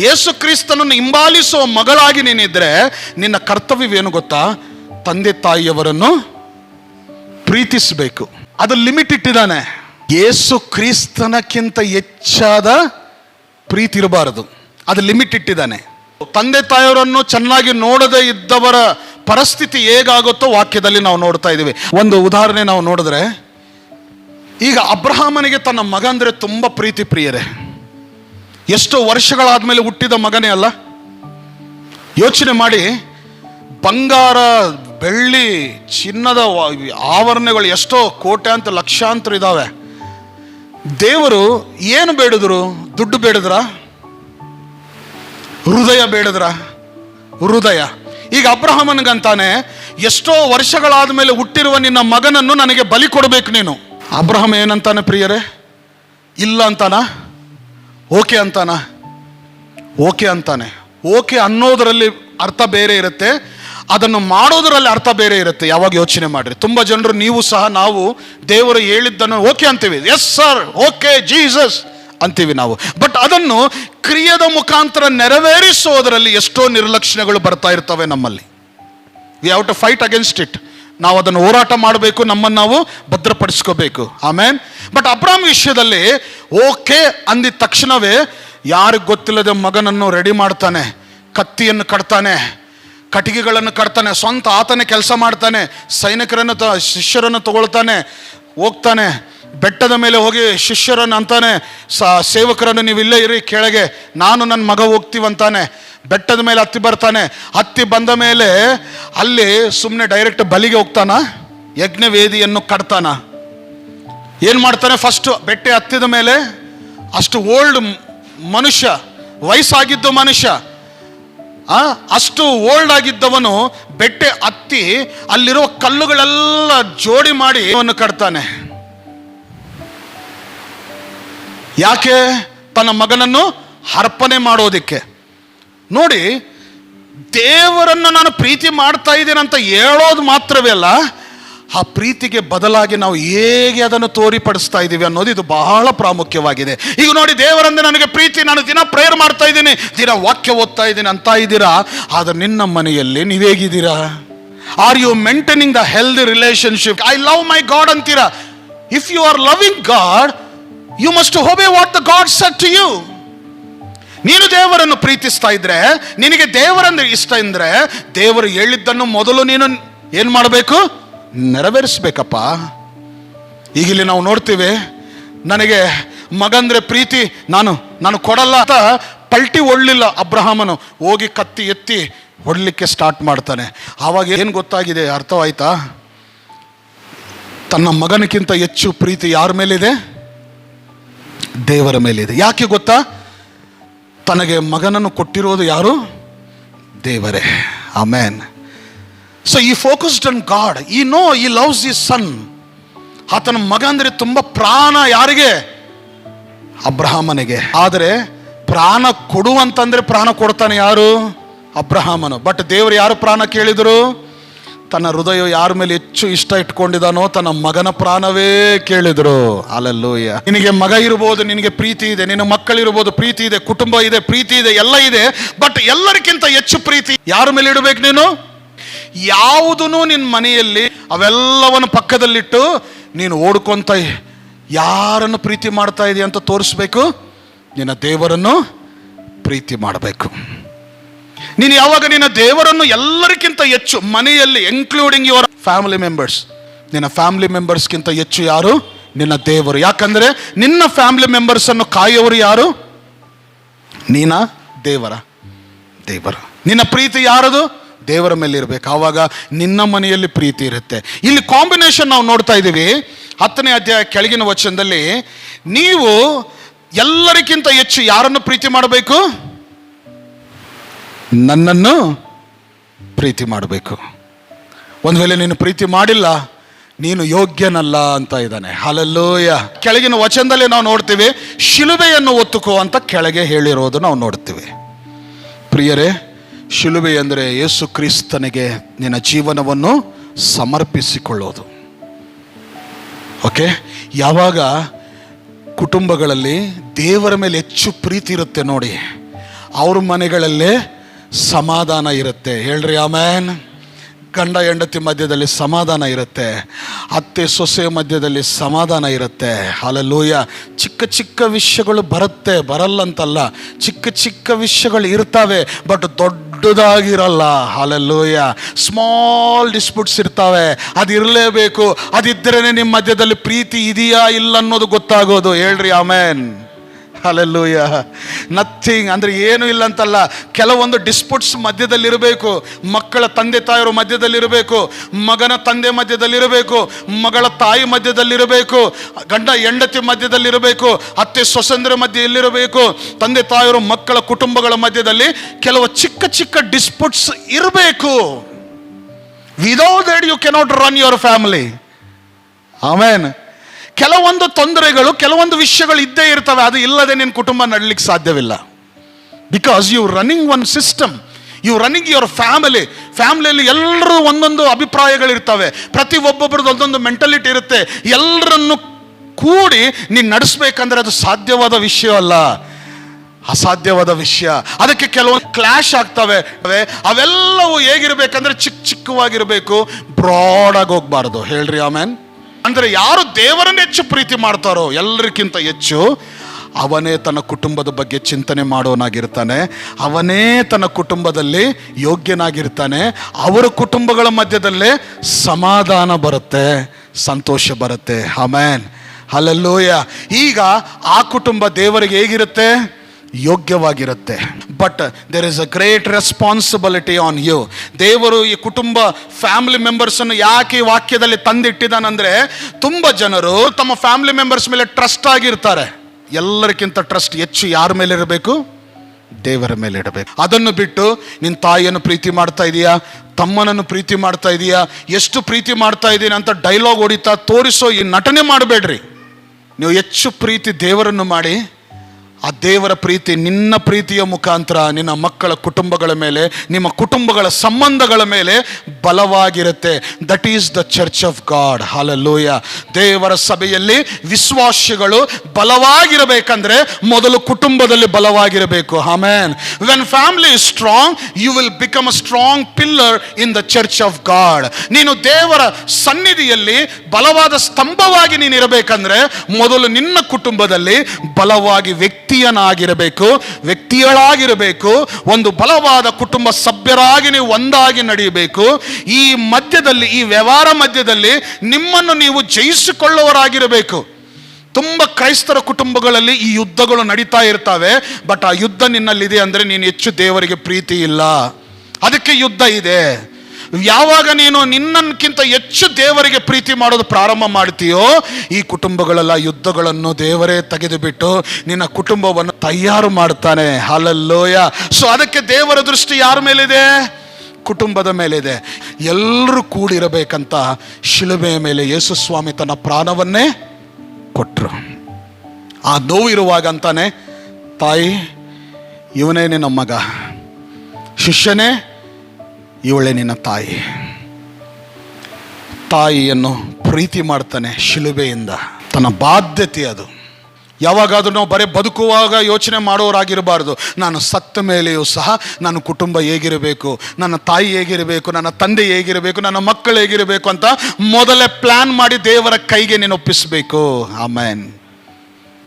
ಯೇಸು ಕ್ರಿಸ್ತನನ್ನು ಹಿಂಬಾಲಿಸುವ ಮಗಳಾಗಿ ನೀನಿದ್ರೆ, ನಿನ್ನ ಕರ್ತವ್ಯವೇನು ಗೊತ್ತಾ? ತಂದೆ ತಾಯಿಯವರನ್ನು ಪ್ರೀತಿಸಬೇಕು. ಅದು ಲಿಮಿಟ್ ಇಟ್ಟಿದ್ದಾನೆ. ಯೇಸು ಕ್ರಿಸ್ತನಕ್ಕಿಂತ ಹೆಚ್ಚಾದ ಪ್ರೀತಿ ಇರಬಾರದು. ಅದು ಲಿಮಿಟ್ ಇಟ್ಟಿದ್ದಾನೆ. ತಂದೆ ತಾಯಿಯವರನ್ನು ಚೆನ್ನಾಗಿ ನೋಡದೇ ಇದ್ದವರ ಪರಿಸ್ಥಿತಿ ಹೇಗಾಗುತ್ತೋ ವಾಕ್ಯದಲ್ಲಿ ನಾವು ನೋಡ್ತಾ ಇದ್ದೀವಿ. ಒಂದು ಉದಾಹರಣೆ ನಾವು ನೋಡಿದ್ರೆ, ಈಗ ಅಬ್ರಹಾಮನಿಗೆ ತನ್ನ ಮಗ ಅಂದರೆ ತುಂಬ ಪ್ರೀತಿ ಪ್ರಿಯರೇ. ಎಷ್ಟೋ ವರ್ಷಗಳಾದ್ಮೇಲೆ ಹುಟ್ಟಿದ ಮಗನೇ ಅಲ್ಲ? ಯೋಚನೆ ಮಾಡಿ, ಬಂಗಾರ, ಬೆಳ್ಳಿ, ಚಿನ್ನದ ಆವರಣಗಳು ಎಷ್ಟೋ ಕೋಟ್ಯಾಂತರ ಲಕ್ಷಾಂತರ ಇದ್ದಾವೆ ದೇವರು ಏನು ಬೇಡಿದ್ರು? ದುಡ್ಡು ಬೇಡಿದ್ರ? ಹೃದಯ ಬೇಡದ್ರ? ಹೃದಯ. ಈಗ ಅಬ್ರಹಮನ್ಗಂತಾನೆ ಎಷ್ಟೋ ವರ್ಷಗಳಾದ ಮೇಲೆ ಹುಟ್ಟಿರುವ ನಿನ್ನ ಮಗನನ್ನು ನನಗೆ ಬಲಿ ಕೊಡಬೇಕು ನೀನು. ಅಬ್ರಹಂ ಏನಂತಾನೆ ಪ್ರಿಯರೇ? ಇಲ್ಲ ಅಂತಾನ? ಓಕೆ ಅಂತಾನ? ಓಕೆ ಅಂತಾನೆ. ಓಕೆ ಅನ್ನೋದರಲ್ಲಿ ಅರ್ಥ ಬೇರೆ ಇರುತ್ತೆ. ಅದನ್ನು ಮಾಡೋದರಲ್ಲಿ ಅರ್ಥ ಬೇರೆ ಇರುತ್ತೆ. ಯಾವಾಗ ಯೋಚನೆ ಮಾಡ್ರಿ. ತುಂಬ ಜನರು ನೀವು ಸಹ ನಾವು ದೇವರು ಹೇಳಿದ್ದನ್ನು ಓಕೆ ಅಂತೀವಿ. ಎಸ್ ಸರ್ ಓಕೆ ಜೀಸಸ್ ಅಂತೀವಿ ನಾವು. ಬಟ್ ಅದನ್ನು ಕ್ರಿಯದ ಮುಖಾಂತರ ನೆರವೇರಿಸೋದರಲ್ಲಿ ಎಷ್ಟೋ ನಿರ್ಲಕ್ಷಣೆಗಳು ಬರ್ತಾ ಇರ್ತವೆ ನಮ್ಮಲ್ಲಿ. We have to fight against it ನಾವು ಅದನ್ನು ಹೋರಾಟ ಮಾಡಬೇಕು, ನಮ್ಮನ್ನು ನಾವು ಭದ್ರಪಡಿಸ್ಕೋಬೇಕು. ಆಮೇನ್ ಬಟ್ ಅಬ್ರಾಮ್ ವಿಷಯದಲ್ಲಿ, ಓಕೆ ಅಂದಿದ ತಕ್ಷಣವೇ ಯಾರಿಗೆ ಗೊತ್ತಿಲ್ಲದೆ ಮಗನನ್ನು ರೆಡಿ ಮಾಡ್ತಾನೆ, ಕತ್ತಿಯನ್ನು ಕಟ್ತಾನೆ, ಕಟ್ಟಿಗೆಗಳನ್ನು ಕಟ್ತಾನೆ, ಸ್ವಂತ ಆತನೇ ಕೆಲಸ ಮಾಡ್ತಾನೆ, ಸೈನಿಕರನ್ನು ತ, ಶಿಷ್ಯರನ್ನು ತಗೊಳ್ತಾನೆ, ಹೋಗ್ತಾನೆ ಬೆಟ್ಟದ ಮೇಲೆ ಹೋಗಿ ಶಿಷ್ಯರನ್ನು ಅಂತಾನೆ, ಸ, ಸೇವಕರನ್ನು ನೀವು ಇರಿ ಕೆಳಗೆ, ನಾನು ನನ್ನ ಮಗ ಹೋಗ್ತೀವಂತಾನೆ ಬೆಟ್ಟದ ಮೇಲೆ ಹತ್ತಿ ಬರ್ತಾನೆ. ಹತ್ತಿ ಬಂದ ಮೇಲೆ ಅಲ್ಲಿ ಸುಮ್ಮನೆ ಡೈರೆಕ್ಟ್ ಬಲಿಗೆ ಹೋಗ್ತಾನ ಯಜ್ಞ ವೇದಿಯನ್ನು ಕಟ್ತಾನ. ಏನು ಮಾಡ್ತಾನೆ ಫಸ್ಟ್ ಬೆಟ್ಟೆ ಹತ್ತಿದ ಮೇಲೆ ಅಷ್ಟು ಓಲ್ಡ್ ಮನುಷ್ಯ, ವಯಸ್ಸಾಗಿದ್ದು ಮನುಷ್ಯ ಅಷ್ಟು ಓಲ್ಡ್ ಆಗಿದ್ದವನು ಬೆಟ್ಟೆ ಹತ್ತಿ ಅಲ್ಲಿರುವ ಕಲ್ಲುಗಳೆಲ್ಲ ಜೋಡಿ ಮಾಡಿ ಅವನು ಕಟ್ತಾನೆ. ಯಾಕೆ ತನ್ನ ಮಗನನ್ನು ಅರ್ಪಣೆ ಮಾಡೋದಕ್ಕೆ? ನೋಡಿ, ದೇವರನ್ನು ನಾನು ಪ್ರೀತಿ ಮಾಡ್ತಾ ಇದ್ದೀನಿ ಅಂತ ಹೇಳೋದು ಮಾತ್ರವೇ ಅಲ್ಲ, ಆ ಪ್ರೀತಿಗೆ ಬದಲಾಗಿ ನಾವು ಹೇಗೆ ಅದನ್ನು ತೋರಿಪಡಿಸ್ತಾ ಇದ್ದೀವಿ ಅನ್ನೋದು ಇದು ಬಹಳ ಪ್ರಾಮುಖ್ಯವಾಗಿದೆ. ಈಗ ನೋಡಿ ದೇವರಂದ್ರೆ ನನಗೆ ಪ್ರೀತಿ, ನಾನು ದಿನ ಪ್ರೇಯರ್ ಮಾಡ್ತಾ ಇದ್ದೀನಿ, ದಿನ ವಾಕ್ಯ ಓದ್ತಾ ಇದ್ದೀನಿ ಅಂತ ಇದ್ದೀರಾ? ಆದರೆ ನಿನ್ನ ಮನೆಯಲ್ಲಿ ನೀವು ಹೇಗಿದ್ದೀರಾ? Are you maintaining the healthy relationship I love my God ಅಂತೀರಾ? If you are loving God you must obey what the God set to you ನೀನು ದೇವರನ್ನು ಪ್ರೀತಿಸ್ತಾ ಇದ್ರೆ, ನಿನಗೆ ದೇವರಂದ್ರೆ ಇಷ್ಟ ಅಂದ್ರೆ ದೇವರು ಹೇಳಿದ್ದನ್ನು ಮೊದಲು ನೀನು ಏನು ಮಾಡಬೇಕು? ನೆರವೇರಿಸ್ಬೇಕಪ್ಪ. ಈಗ ಇಲ್ಲಿ ನಾವು ನೋಡ್ತೀವಿ, ನನಗೆ ಮಗಂದ್ರೆ ಪ್ರೀತಿ, ನಾನು ನಾನು ಕೊಡಲ್ಲ ಅಂತ ಪಲ್ಟಿ ಒಳ್ಳಿಲ್ಲ ಅಬ್ರಹಾಮನು. ಹೋಗಿ ಕತ್ತಿ ಎತ್ತಿ ಹೊಡ್ಲಿಕ್ಕೆ ಸ್ಟಾರ್ಟ್ ಮಾಡ್ತಾನೆ. ಆವಾಗ ಏನು ಗೊತ್ತಾಗಿದೆ, ಅರ್ಥವಾಯ್ತಾ? ತನ್ನ ಮಗನಕ್ಕಿಂತ ಹೆಚ್ಚು ಪ್ರೀತಿ ಯಾರ ಮೇಲಿದೆ? ದೇವರ ಮೇಲೆ ಇದೆ. ಯಾಕೆ ಗೊತ್ತಾ? ತನಗೆ ಮಗನನ್ನು ಕೊಟ್ಟಿರೋದು ಯಾರು? ದೇವರೇ. Amen. So he focused on God he know he loves he son ಆತನ ಮಗ ಅಂದರೆ ತುಂಬ ಪ್ರಾಣ ಯಾರಿಗೆ? ಅಬ್ರಹಾಮನಿಗೆ. ಆದರೆ ಪ್ರಾಣ ಕೊಡುವಂತಂದ್ರೆ ಪ್ರಾಣ ಕೊಡ್ತಾನೆ ಯಾರು? ಅಬ್ರಹಾಮನು. ಬಟ್ ದೇವರು ಯಾರು ಪ್ರಾಣ ಕೇಳಿದರು? ತನ್ನ ಹೃದಯ ಯಾರ ಮೇಲೆ ಹೆಚ್ಚು ಇಷ್ಟ ಇಟ್ಕೊಂಡಿದಾನೋ ತನ್ನ ಮಗನ ಪ್ರಾಣವೇ ಕೇಳಿದ್ರು. ಅಲ್ಲಲ್ಲೂಯ್ಯ ನಿನಗೆ ಮಗ ಇರ್ಬೋದು, ನಿನಗೆ ಪ್ರೀತಿ ಇದೆ, ನಿನ್ನ ಮಕ್ಕಳಿರ್ಬೋದು ಪ್ರೀತಿ ಇದೆ, ಕುಟುಂಬ ಇದೆ, ಪ್ರೀತಿ ಇದೆ, ಎಲ್ಲ ಇದೆ ಬಟ್ ಎಲ್ಲರಿಗಿಂತ ಹೆಚ್ಚು ಪ್ರೀತಿ ಯಾರ ಮೇಲೆ ಇಡಬೇಕು ನೀನು? ಯಾವುದೂ ನಿನ್ನ ಮನೆಯಲ್ಲಿ ಅವೆಲ್ಲವನ್ನು ಪಕ್ಕದಲ್ಲಿಟ್ಟು ನೀನು ಓಡ್ಕೊಂತ ಯಾರನ್ನು ಪ್ರೀತಿ ಮಾಡ್ತಾ ಇದೆಯಾ ಅಂತ ತೋರಿಸ್ಬೇಕು? ನಿನ್ನ ದೇವರನ್ನು ಪ್ರೀತಿ ಮಾಡಬೇಕು. ನೀನು ಯಾವಾಗ ನಿನ್ನ ದೇವರನ್ನು ಎಲ್ಲರಿಗಿಂತ ಹೆಚ್ಚು ಮನೆಯಲ್ಲಿ ಇನ್ಕ್ಲೂಡಿಂಗ್ ಯುವರ್ ಫ್ಯಾಮಿಲಿ ಮೆಂಬರ್ಸ್ ನಿನ್ನ ಫ್ಯಾಮಿಲಿ ಮೆಂಬರ್ಸ್ಗಿಂತ ಹೆಚ್ಚು ಯಾರು? ನಿನ್ನ ದೇವರು. ಯಾಕಂದರೆ ನಿನ್ನ ಫ್ಯಾಮಿಲಿ ಮೆಂಬರ್ಸನ್ನು ಕಾಯೋರು ಯಾರು? ನೀನ ದೇವರ. ದೇವರು. ನಿನ್ನ ಪ್ರೀತಿ ಯಾರದು? ದೇವರ ಮೇಲೆ ಇರಬೇಕು. ಆವಾಗ ನಿನ್ನ ಮನೆಯಲ್ಲಿ ಪ್ರೀತಿ ಇರುತ್ತೆ. ಇಲ್ಲಿ ಕಾಂಬಿನೇಷನ್ ನಾವು ನೋಡ್ತಾ ಇದ್ದೀವಿ. ಹತ್ತನೇ ಅಧ್ಯಾಯ ಕೆಳಗಿನ ವಚನದಲ್ಲಿ, ನೀವು ಎಲ್ಲರಿಗಿಂತ ಹೆಚ್ಚು ಯಾರನ್ನು ಪ್ರೀತಿ ಮಾಡಬೇಕು? ನನ್ನನ್ನು ಪ್ರೀತಿ ಮಾಡಬೇಕು. ಒಂದು ವೇಳೆ ನೀನು ಪ್ರೀತಿ ಮಾಡಿಲ್ಲ, ನೀನು ಯೋಗ್ಯನಲ್ಲ ಅಂತ ಇದ್ದಾನೆ. ಹಲಲ್ಲೋಯ ಕೆಳಗಿನ ವಚನದಲ್ಲಿ ನಾವು ನೋಡ್ತೀವಿ, ಶಿಲುಬೆಯನ್ನು ಒತ್ತುಕೋ ಅಂತ ಕೆಳಗೆ ಹೇಳಿರೋದು ನಾವು ನೋಡ್ತೀವಿ. ಪ್ರಿಯರೇ, ಶಿಲುಬೆ ಅಂದರೆ ಯೇಸು ಕ್ರಿಸ್ತನಿಗೆ ನಿನ್ನ ಜೀವನವನ್ನು ಸಮರ್ಪಿಸಿಕೊಳ್ಳೋದು. ಓಕೆ ಯಾವಾಗ ಕುಟುಂಬಗಳಲ್ಲಿ ದೇವರ ಮೇಲೆ ಹೆಚ್ಚು ಪ್ರೀತಿ ಇರುತ್ತೆ ನೋಡಿ, ಅವ್ರ ಮನೆಗಳಲ್ಲೇ ಸಮಾಧಾನ ಇರುತ್ತೆ. ಹೇಳ್ರಿ ಆಮೇನ್? ಗಂಡ ಹೆಂಡತಿ ಮಧ್ಯದಲ್ಲಿ ಸಮಾಧಾನ ಇರುತ್ತೆ. ಅತ್ತೆ ಸೊಸೆ ಮಧ್ಯದಲ್ಲಿ ಸಮಾಧಾನ ಇರುತ್ತೆ. ಅಲ್ಲೂಯ ಚಿಕ್ಕ ಚಿಕ್ಕ ವಿಷಯಗಳು ಬರುತ್ತೆ, ಬರಲ್ಲ ಅಂತಲ್ಲ. ಚಿಕ್ಕ ಚಿಕ್ಕ ವಿಷಯಗಳು ಇರ್ತವೆ ಬಟ್ ದೊಡ್ಡದಾಗಿರಲ್ಲ. ಅಲ್ಲೂಯ ಸ್ಮಾಲ್ ಡಿಸ್ಪ್ಯೂಟ್ಸ್ ಇರ್ತವೆ. ಅದು ಇರಲೇಬೇಕು. ಅದಿದ್ರೇ ನಿಮ್ಮ ಮಧ್ಯದಲ್ಲಿ ಪ್ರೀತಿ ಇದೆಯಾ ಇಲ್ಲ ಅನ್ನೋದು ಗೊತ್ತಾಗೋದು. ಹೇಳ್ರಿ ಆಮೇನ್? ಅಲ್ಲೆಲ್ಲೂಯ ನಥಿಂಗ್ ಅಂದರೆ ಏನೂ ಇಲ್ಲ ಅಂತಲ್ಲ ಕೆಲವೊಂದು ಡಿಸ್ಪ್ಯೂಟ್ಸ್ ಮಧ್ಯದಲ್ಲಿರಬೇಕು. ಮಕ್ಕಳ ತಂದೆ ತಾಯಿಯರು ಮಧ್ಯದಲ್ಲಿರಬೇಕು. ಮಗನ ತಂದೆ ಮಧ್ಯದಲ್ಲಿರಬೇಕು. ಮಗಳ ತಾಯಿ ಮಧ್ಯದಲ್ಲಿರಬೇಕು. ಗಂಡ ಹೆಂಡತಿ ಮಧ್ಯದಲ್ಲಿರಬೇಕು. ಅತ್ತೆ ಸ್ವಸಂದ್ರ ಮಧ್ಯೆ ಎಲ್ಲಿರಬೇಕು. ತಂದೆ ತಾಯಿಯರು ಮಕ್ಕಳ ಕುಟುಂಬಗಳ ಮಧ್ಯದಲ್ಲಿ ಕೆಲವು ಚಿಕ್ಕ ಚಿಕ್ಕ ಡಿಸ್ಪ್ಯೂಟ್ಸ್ ಇರಬೇಕು. Without that you cannot run your family amen ಕೆಲವೊಂದು ತೊಂದರೆಗಳು, ಕೆಲವೊಂದು ವಿಷಯಗಳು ಇದ್ದೇ ಇರ್ತವೆ, ಅದು ಇಲ್ಲದೆ ನಿನ್ನ ಕುಟುಂಬ ನಡಲಿಕ್ಕೆ ಸಾಧ್ಯವಿಲ್ಲ. Because you running one system you running your family ಫ್ಯಾಮಿಲಿಯಲ್ಲಿ ಎಲ್ಲರೂ ಒಂದೊಂದು ಅಭಿಪ್ರಾಯಗಳಿರ್ತವೆ. ಪ್ರತಿ ಒಬ್ಬೊಬ್ರದ್ದು ಒಂದೊಂದು ಮೆಂಟಲಿಟಿ ಇರುತ್ತೆ. ಎಲ್ಲರನ್ನು ಕೂಡಿ ನೀನು ನಡೆಸ್ಬೇಕಂದ್ರೆ ಅದು ಸಾಧ್ಯವಾದ ವಿಷಯ ಅಲ್ಲ. ಅಸಾಧ್ಯವಾದ ವಿಷಯ. ಅದಕ್ಕೆ ಕೆಲವೊಂದು ಕ್ಲಾಶ್ ಆಗ್ತವೆ. ಅವೆಲ್ಲವೂ ಹೇಗಿರಬೇಕಂದ್ರೆ ಚಿಕ್ಕ ಚಿಕ್ಕವಾಗಿರಬೇಕು. ಬ್ರಾಡಾಗಿ ಹೋಗ್ಬಾರ್ದು. ಹೇಳ್ರಿ, ಆಮೇನ್? ಅಂದ್ರೆ ಯಾರು ದೇವರನ್ನ ಹೆಚ್ಚು ಪ್ರೀತಿ ಮಾಡ್ತಾರೋ ಎಲ್ಲರಿಗಿಂತ ಹೆಚ್ಚು ಅವನೇ ತನ್ನ ಕುಟುಂಬದ ಬಗ್ಗೆ ಚಿಂತನೆ ಮಾಡೋನಾಗಿರ್ತಾನೆ. ಅವನೇ ತನ್ನ ಕುಟುಂಬದಲ್ಲಿ ಯೋಗ್ಯನಾಗಿರ್ತಾನೆ. ಅವರ ಕುಟುಂಬಗಳ ಮಧ್ಯದಲ್ಲೇ ಸಮಾಧಾನ ಬರುತ್ತೆ, ಸಂತೋಷ ಬರುತ್ತೆ. ಆಮೇನ್. ಅಲ್ಲಲ್ಲೂಯ ಈಗ ಆ ಕುಟುಂಬ ದೇವರಿಗೆ ಹೇಗಿರುತ್ತೆ? ಯೋಗ್ಯವಾಗಿರುತ್ತೆ. But there is a great responsibility on you ದೇವರು ಈ ಕುಟುಂಬ ಫ್ಯಾಮಿಲಿ ಮೆಂಬರ್ಸನ್ನು ಯಾಕೆ ಈ ವಾಕ್ಯದಲ್ಲಿ ತಂದಿಟ್ಟಿದ್ದಾನಂದ್ರೆ, ತುಂಬ ಜನರು ತಮ್ಮ ಫ್ಯಾಮಿಲಿ ಮೆಂಬರ್ಸ್ ಮೇಲೆ ಟ್ರಸ್ಟ್ ಆಗಿರ್ತಾರೆ. ಎಲ್ಲರಿಗಿಂತ ಟ್ರಸ್ಟ್ ಹೆಚ್ಚು ಯಾರ ಮೇಲೆ ಇರಬೇಕು? ದೇವರ ಮೇಲೆ ಇಡಬೇಕು ಅದನ್ನು ಬಿಟ್ಟು ನಿನ್ನ ತಾಯಿಯನ್ನು ಪ್ರೀತಿ ಮಾಡ್ತಾ ಇದೀಯಾ? ತಮ್ಮನನ್ನು ಪ್ರೀತಿ ಮಾಡ್ತಾ ಇದೀಯಾ? ಎಷ್ಟು ಪ್ರೀತಿ ಮಾಡ್ತಾ ಇದ್ದೀನಿ ಅಂತ ಡೈಲಾಗ್ ಹೊಡಿತಾ ತೋರಿಸೋ ಈ ನಟನೆ ಮಾಡಬೇಡ್ರಿ. ನೀವು ಹೆಚ್ಚು ಪ್ರೀತಿ ದೇವರನ್ನು ಮಾಡಿ ಆ ದೇವರ ಪ್ರೀತಿ ನಿನ್ನ ಪ್ರೀತಿಯ ಮುಖಾಂತರ ನಿನ್ನ ಮಕ್ಕಳ ಕುಟುಂಬಗಳ ಮೇಲೆ, ನಿಮ್ಮ ಕುಟುಂಬಗಳ ಸಂಬಂಧಗಳ ಮೇಲೆ ಬಲವಾಗಿರುತ್ತೆ. That is the church of God hallelujah ದೇವರ ಸಭೆಯಲ್ಲಿ ವಿಶ್ವಾಸಿಗಳು ಬಲವಾಗಿರಬೇಕಂದ್ರೆ ಮೊದಲು ಕುಟುಂಬದಲ್ಲಿ ಬಲವಾಗಿರಬೇಕು. Amen when family is strong you will become a strong pillar in the church of God ನೀನು ದೇವರ ಸನ್ನಿಧಿಯಲ್ಲಿ ಬಲವಾದ ಸ್ತಂಭವಾಗಿ ನೀನು ಇರಬೇಕಂದ್ರೆ ಮೊದಲು ನಿನ್ನ ಕುಟುಂಬದಲ್ಲಿ ಬಲವಾಗಿ ವ್ಯಕ್ತಿಯನಾಗಿರಬೇಕು, ವ್ಯಕ್ತಿಗಳಾಗಿರಬೇಕು, ಒಂದು ಬಲವಾದ ಕುಟುಂಬ ಸಭ್ಯರಾಗಿ ನೀವು ಒಂದಾಗಿ ನಡೆಯಬೇಕು. ಈ ಮಧ್ಯದಲ್ಲಿ, ಈ ವ್ಯವಹಾರ ಮಧ್ಯದಲ್ಲಿ ನಿಮ್ಮನ್ನು ನೀವು ಜಯಿಸಿಕೊಳ್ಳುವರಾಗಿರಬೇಕು ತುಂಬ ಕ್ರೈಸ್ತರ ಕುಟುಂಬಗಳಲ್ಲಿ ಈ ಯುದ್ಧಗಳು ನಡೀತಾ ಇರ್ತವೆ, ಬಟ್ ಆ ಯುದ್ಧ ನಿನ್ನಲ್ಲಿದೆ ಅಂದರೆ ನೀನು ಹೆಚ್ಚು ದೇವರಿಗೆ ಪ್ರೀತಿ ಇಲ್ಲ ಅದಕ್ಕೆ ಯುದ್ಧ ಇದೆ. ಯಾವಾಗ ನೀನು ನಿನ್ನಕ್ಕಿಂತ ಹೆಚ್ಚು ದೇವರಿಗೆ ಪ್ರೀತಿ ಮಾಡೋದು ಪ್ರಾರಂಭ ಮಾಡ್ತೀಯೋ, ಈ ಕುಟುಂಬಗಳೆಲ್ಲ ಯುದ್ಧಗಳನ್ನು ದೇವರೇ ತೆಗೆದುಬಿಟ್ಟು ನಿನ್ನ ಕುಟುಂಬವನ್ನು ತಯಾರು ಮಾಡ್ತಾನೆ. ಹಾಲಲ್ಲೋಯ. ಸೊ ಅದಕ್ಕೆ ದೇವರ ದೃಷ್ಟಿ ಯಾರ ಮೇಲಿದೆ? ಕುಟುಂಬದ ಮೇಲಿದೆ. ಎಲ್ಲರೂ ಕೂಡಿರಬೇಕಂತ ಶಿಲುಬೆಯ ಮೇಲೆ ಯೇಸು ಸ್ವಾಮಿ ತನ್ನ ಪ್ರಾಣವನ್ನೇ ಕೊಟ್ಟರು ಆ ನೋವು ಇರುವಾಗ ಅಂತಾನೆ, ತಾಯಿ, ಇವನೇ ನಿನ್ನ ಮಗ. ಶಿಷ್ಯನೇ ಇವಳೇ ನಿನ್ನ ತಾಯಿ. ತಾಯಿಯನ್ನು ಪ್ರೀತಿ ಮಾಡ್ತಾನೆ ಶಿಲುಬೆಯಿಂದ. ತನ್ನ ಬಾಧ್ಯತೆ ಅದು. ಯಾವಾಗಾದರೂ ನಾವು ಬರೀ ಬದುಕುವಾಗ ಯೋಚನೆ ಮಾಡೋರಾಗಿರಬಾರ್ದು. ನಾನು ಸತ್ತ ಮೇಲೆಯೂ ಸಹ ನನ್ನ ಕುಟುಂಬ ಹೇಗಿರಬೇಕು, ನನ್ನ ತಾಯಿ ಹೇಗಿರಬೇಕು, ನನ್ನ ತಂದೆ ಹೇಗಿರಬೇಕು, ನನ್ನ ಮಕ್ಕಳು ಹೇಗಿರಬೇಕು ಅಂತ ಮೊದಲೇ ಪ್ಲ್ಯಾನ್ ಮಾಡಿ ದೇವರ ಕೈಗೆ ನೀನು ಒಪ್ಪಿಸಬೇಕು. ಆಮೇನ್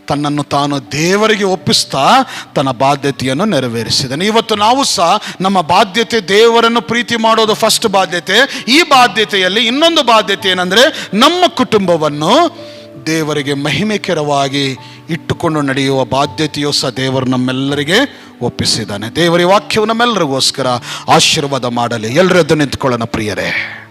ತನ್ನನ್ನು ತಾನು ದೇವರಿಗೆ ಒಪ್ಪಿಸ್ತಾ ತನ್ನ ಬಾಧ್ಯತೆಯನ್ನು ನೆರವೇರಿಸಿದನು. ಇವತ್ತು ನಾವು ಸಹ ನಮ್ಮ ಬಾಧ್ಯತೆ ದೇವರನ್ನು ಪ್ರೀತಿ ಮಾಡೋದು ಫಸ್ಟ್ ಬಾಧ್ಯತೆ. ಈ ಬಾಧ್ಯತೆಯಲ್ಲಿ ಇನ್ನೊಂದು ಬಾಧ್ಯತೆ ಏನಂದರೆ ನಮ್ಮ ಕುಟುಂಬವನ್ನು ದೇವರಿಗೆ ಮಹಿಮೆಕರವಾಗಿ ಇಟ್ಟುಕೊಂಡು ನಡೆಯುವ ಬಾಧ್ಯತೆಯೂ ಸಹ ದೇವರು ನಮ್ಮೆಲ್ಲರಿಗೆ ಒಪ್ಪಿಸಿದ್ದಾನೆ. ದೇವರ ವಾಕ್ಯವು ನಮ್ಮೆಲ್ಲರಿಗೋಸ್ಕರ ಆಶೀರ್ವಾದ ಮಾಡಲಿ. ಎಲ್ಲರದ್ದು ನಿಂತ್ಕೊಳ್ಳೋಣ ಪ್ರಿಯರೇ.